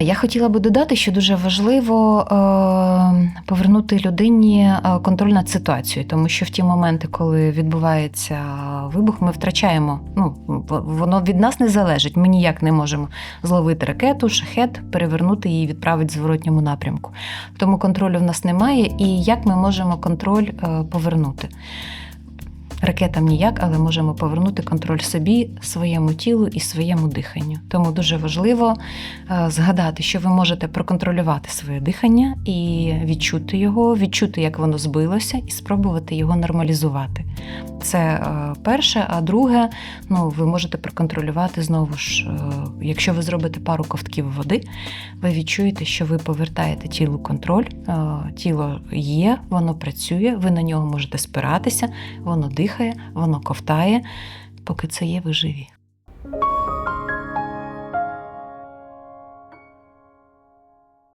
Я хотіла би додати, що дуже важливо е, повернути людині е, контроль над ситуацією, тому що в ті моменти, коли відбувається вибух, ми втрачаємо. Ну воно від нас не залежить. Ми ніяк не можемо зловити ракету, шахет, перевернути її, відправити в зворотньому напрямку. Тому контролю в нас немає. І як ми можемо контроль е, повернути? Ракетам ніяк, але можемо повернути контроль собі, своєму тілу і своєму диханню. Тому дуже важливо е, згадати, що ви можете проконтролювати своє дихання і відчути його, відчути, як воно збилося, і спробувати його нормалізувати. Це е, перше. А друге, ну ви можете проконтролювати знову ж, е, якщо ви зробите пару ковтків води, ви відчуєте, що ви повертаєте тілу контроль. е, Тіло є, воно працює, ви на нього можете спиратися, воно дихає, воно ковтає. Поки це є, ви живі.